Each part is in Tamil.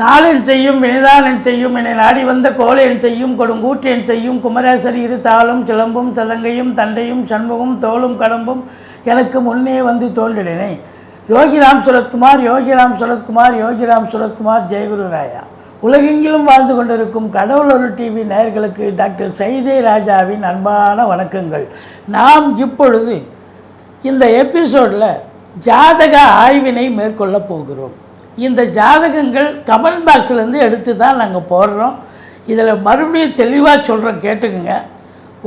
நாளில் செய்யும் வினைதானன் செய்யும் என்னை நாடி வந்த கோலையன் செய்யும் கொடுங்கூற்றியன் செய்யும் குமரேசர் இரு தாளும் சிலம்பும் சதங்கையும் தண்டையும் சண்முகம் தோளும் கடம்பும் எனக்கு முன்னே வந்து தோன்றினேன் யோகிராம் சுரத்குமார் யோகிராம் சுரத்குமார் யோகிராம் சுரத்குமார் ஜெயகுரு ராயா. உலகெங்கிலும் வாழ்ந்து கொண்டிருக்கும் கடவுள் ஒரு டிவி நேயர்களுக்கு டாக்டர் சைதே ராஜாவின் அன்பான வணக்கங்கள். நாம் இப்பொழுது இந்த எபிசோடில் ஜாதக ஆய்வினை மேற்கொள்ளப் போகிறோம். இந்த ஜாதகங்கள் கமெண்ட் பாக்ஸ்லேருந்து எடுத்து தான் நாங்கள் போடுறோம். இதில் மறுபடியும் தெளிவாக சொல்கிறோம் கேட்டுக்குங்க.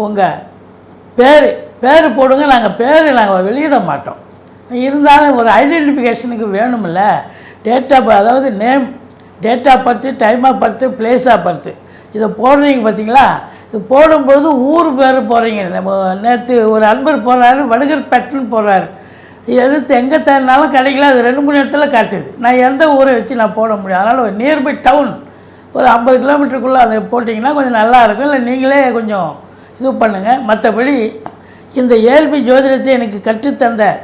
உங்கள் பேர் பேர் போடுங்க நாங்கள் பேர் நாங்கள் வெளியிட மாட்டோம். இருந்தாலும் ஒரு ஐடென்டிஃபிகேஷனுக்கு வேணுமில்ல டேட் ஆஃப் அதாவது name date of birth time of birth place of birth இதை போடுறீங்க பார்த்தீங்களா இது போடும்போது ஊர் பேர் போகிறீங்க நம்ம நேற்று ஒரு அன்பர் போகிறாரு வடுகர் பெட்டுன்னு போகிறாரு எது எங்கே தேடினாலும் கிடைக்கல அது ரெண்டு மூணு இடத்துல காட்டுது. நான் எந்த ஊரை வச்சு நான் போட முடியும்? அதனால் ஒரு நியர்பை டவுன் ஒரு ஐம்பது கிலோமீட்டருக்குள்ளே அதை போட்டிங்கன்னா கொஞ்சம் நல்லா இருக்கும். இல்லை நீங்களே கொஞ்சம் இது பண்ணுங்கள் மற்றபடி இந்த ஏழ்மை ஜோதிடத்தை எனக்கு கற்றுத்தந்த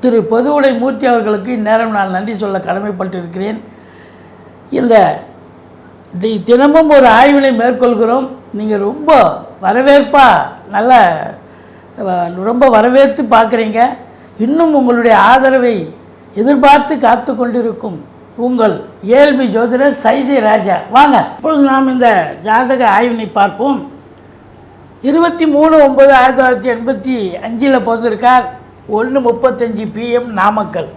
திரு பொதுவுடை மூர்த்தி அவர்களுக்கு இந்நேரம் நான் நன்றி சொல்ல கடமைப்பட்டு இருக்கிறேன் இந்த தி- தினமும் ஒரு ஆய்வினை மேற்கொள்கிறோம். நீங்கள் ரொம்ப வரவேற்பாக நல்ல ரொம்ப வரவேற்று பார்க்குறீங்க. இன்னும் உங்களுடைய ஆதரவை எதிர்பார்த்து காத்து கொண்டிருக்கும் உங்கள் ஏழ்பி ஜோதிடர் சைதி ராஜா. வாங்க இப்பொழுது நாம் இந்த ஜாதக ஆய்வினை பார்ப்போம். இருபத்தி மூணு ஒம்பது ஆயிரத்தி தொள்ளாயிரத்தி எண்பத்தி அஞ்சில் பிறந்திருக்கார். ஒன்று முப்பத்தஞ்சு பிஎம் நாமக்கல்.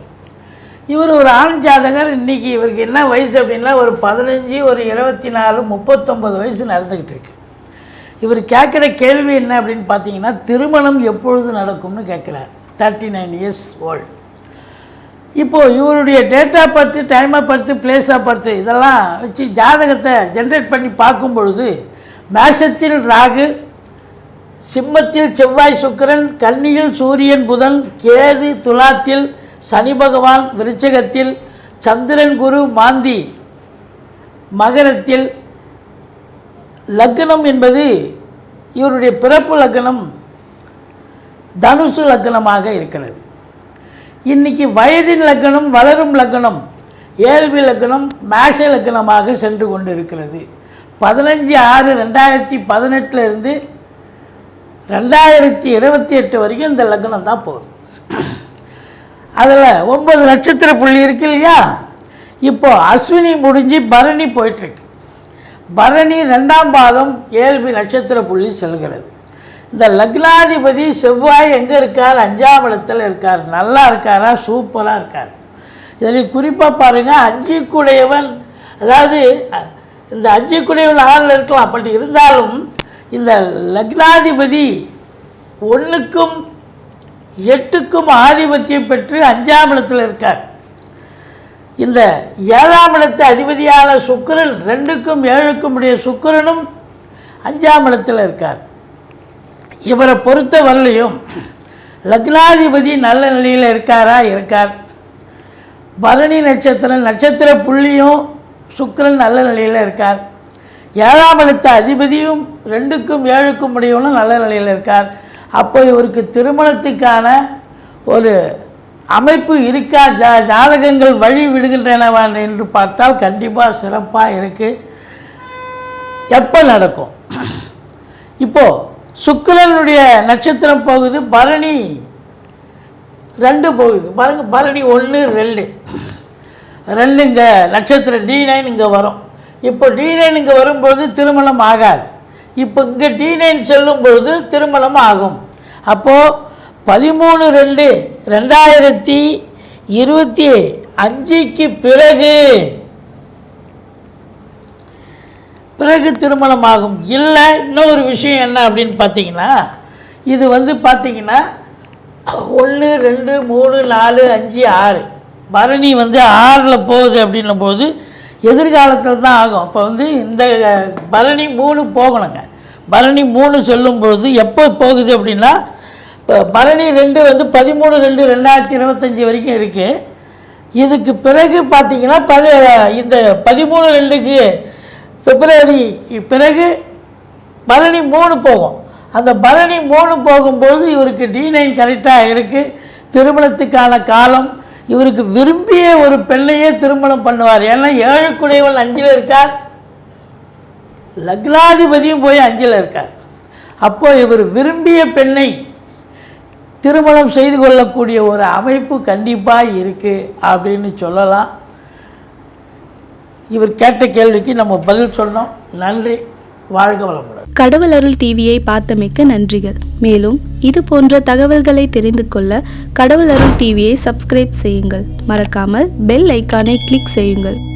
இவர் ஒரு ஆண் ஜாதகர். இன்றைக்கி இவருக்கு என்ன வயசு அப்படின்னா ஒரு பதினஞ்சு ஒரு இருபத்தி நாலு முப்பத்தொம்பது வயசு நடந்துக்கிட்டு இருக்கு. இவர் கேட்குற கேள்வி என்ன அப்படின்னு பார்த்தீங்கன்னா திருமணம் எப்பொழுது நடக்கும்னு கேட்குறார். தேர்ட்டி நைன் இயர்ஸ் ஓல்டு இப்போது இவருடைய டேட்டா ஆஃப் டைமை டைம் ஆஃப் பர்த்து ஆஃப் இதெல்லாம் வச்சு ஜாதகத்தை ஜென்ரேட் பண்ணி பார்க்கும் பொழுது மேஷத்தில் ராகு சிம்மத்தில் செவ்வாய் சுக்கிரன் கன்னியில் சூரியன் புதன் கேது துலாத்தில் சனி பகவான் விருச்சகத்தில் சந்திரன் குரு மாந்தி மகரத்தில் லக்னம் என்பது இவருடைய பிறப்பு லக்னம். தனுசு லக்னமாக இருக்கிறது. இன்னைக்கு வயதின் லக்னம் வளரும் லக்னம் ஏழ்வி லக்னம் மேஷ லக்னமாக சென்று கொண்டு இருக்கிறது பதினஞ்சு ஆறு ரெண்டாயிரத்தி பதினெட்டுலேருந்து ரெண்டாயிரத்தி இருபத்தி எட்டு வரைக்கும் இந்த லக்னம் தான் போகுது. அதில் ஒன்பது நட்சத்திர புள்ளி இருக்கு இல்லையா? இப்போ அஸ்வினி முடிஞ்சு பரணி போயிட்டுருக்கு பரணி ரெண்டாம் பாதம் ஏழ்வி நட்சத்திர புள்ளி செல்கிறது. இந்த லக்னாதிபதி செவ்வாய் எங்கே இருக்கார்? அஞ்சாம் இடத்துல இருக்கார். நல்லா இருக்காரா? சூப்பராக இருக்கார். இதில் குறிப்பாக பாருங்கள் அஞ்சுக்குடையவன் அதாவது இந்த அஞ்சுக்குடையவன் ஆறில் இருக்கலாம் பட் இருந்தாலும் இந்த லக்னாதிபதி ஒன்றுக்கும் எட்டுக்கும் ஆதிபத்தியம் பெற்று அஞ்சாம் இடத்துல இருக்கார். இந்த ஏழாம் இடத்து அதிபதியான சுக்கிரன் ரெண்டுக்கும் ஏழுக்கும் உடைய சுக்கிரனும் அஞ்சாம் இடத்தில் இருக்கார். இவரை பொறுத்த வரலையும் லக்னாதிபதி நல்ல நிலையில் இருக்காரா? இருக்கார். பரணி நட்சத்திரம் நட்சத்திர புள்ளியும் சுக்கரன் நல்ல நிலையில் இருக்கார். ஏழாம் இடத்த அதிபதியும் ரெண்டுக்கும் ஏழுக்கும் முடியவனும் நல்ல நிலையில் இருக்கார். அப்போ இவருக்கு திருமணத்துக்கான ஒரு அமைப்பு இருக்கா? ஜா ஜாதகங்கள் வழி விடுகின்றனவா என்று பார்த்தால் கண்டிப்பாக சிறப்பாக இருக்குது எப்போ நடக்கும்? இப்போது சுக்கிரனுடைய நட்சத்திரம் போகுது பரணி ரெண்டு போகுது. பாருங்க பரணி ஒன்று ரெண்டு. ரெண்டு இங்கே நட்சத்திரம் டி நைன் இங்கே வரும். இப்போ டி நைன் இங்கே வரும்போது திருமணம் ஆகாது. இப்போ இங்கே டி நைன் செல்லும்பொழுது திருமணம் ஆகும். அப்போது பதிமூணு ரெண்டு ரெண்டாயிரத்தி இருபத்தி அஞ்சுக்கு பிறகு பிறகு திருமணம் ஆகும் இல்லை இன்னொரு விஷயம் என்ன அப்படின்னு பார்த்தீங்கன்னா இது வந்து பார்த்தீங்கன்னா ஒன்று ரெண்டு மூணு நாலு அஞ்சு ஆறு. பரணி வந்து ஆறில் போகுது அப்படின்னும் போது எதிர்காலத்தில் தான் ஆகும். அப்போ வந்து இந்த பரணி மூணு போகணுங்க. பரணி மூணு சொல்லும்போது எப்போ போகுது அப்படின்னா இப்போ பரணி ரெண்டு வந்து பதிமூணு ரெண்டு ரெண்டாயிரத்தி இருபத்தஞ்சி வரைக்கும் இருக்குது இதுக்கு பிறகு பார்த்திங்கன்னா பதி இந்த பதிமூணு ரெண்டுக்கு பிப்ரவரிக்கு பிறகு பரணி மூணு போகும். அந்த பரணி மூணு போகும்போது இவருக்கு டி நைன் கரெக்டாக இருக்குது திருமணத்துக்கான காலம் இவருக்கு விரும்பிய ஒரு பெண்ணையே திருமணம் பண்ணுவார். ஏன்னா ஏழுக்குடையவன் அஞ்சில் இருக்கார். லக்னாதிபதியும் போய் அஞ்சில் இருக்கார். அப்போது இவர் விரும்பிய பெண்ணை திருமணம் செய்து கொள்ளக்கூடிய ஒரு அமைப்பு கண்டிப்பாக இருக்குது அப்படின்னு சொல்லலாம். இவர் கேட்ட கேள்விக்கு நம்ம பதில் சொன்னோம். நன்றி. வாழ்க வளமுடன். கடவுள் அருள் டிவியை பார்த்தமைக்க நன்றிகள். மேலும் இது போன்ற தகவல்களை தெரிந்து கொள்ள கடவுள் அருள் டிவியை சப்ஸ்கிரைப் செய்யுங்கள். மறக்காமல் பெல் ஐக்கானை கிளிக் செய்யுங்கள்.